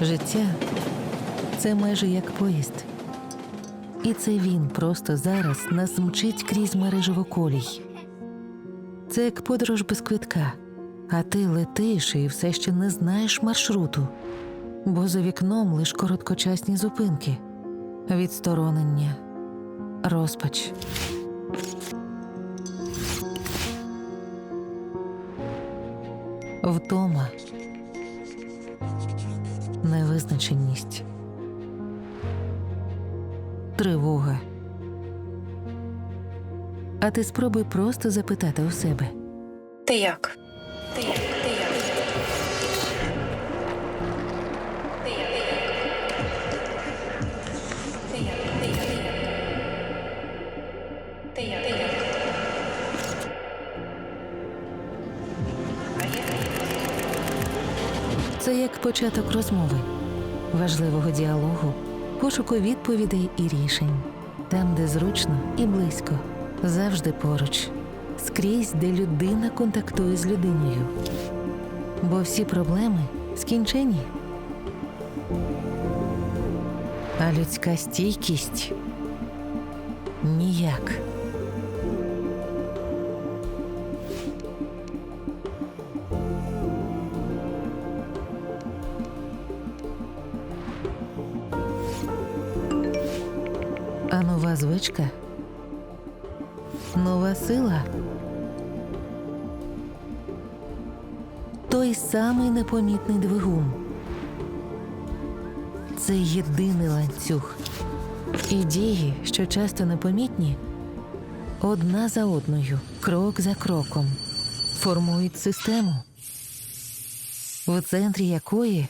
Життя це майже як поїзд. І це він просто зараз нас мчить крізь мережево колій. Це як подорож без квитка, а ти летиш і все ще не знаєш маршруту, бо за вікном лиш короткочасні зупинки, відсторонення, розпач. Втома, невизначеність, тривога. А ти спробуй просто запитати у себе. Ти як? Ти як? Ти як? Це як початок розмови, важливого діалогу, пошуку відповідей і рішень, там, де зручно і близько, завжди поруч, скрізь, де людина контактує з людиною. Бо всі проблеми скінчені. А людська стійкість ніяк. А нова звичка? Нова сила? Той самий непомітний двигун. Це єдиний ланцюг. І дії, що часто непомітні, одна за одною, крок за кроком, формують систему, в центрі якої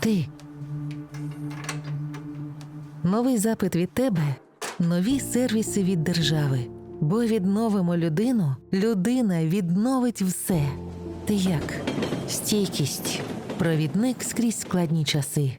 ти. Новий запит від тебе, нові сервіси від держави. Бо відновимо людину, людина відновить все. Ти як? Стійкість, провідник скрізь складні часи.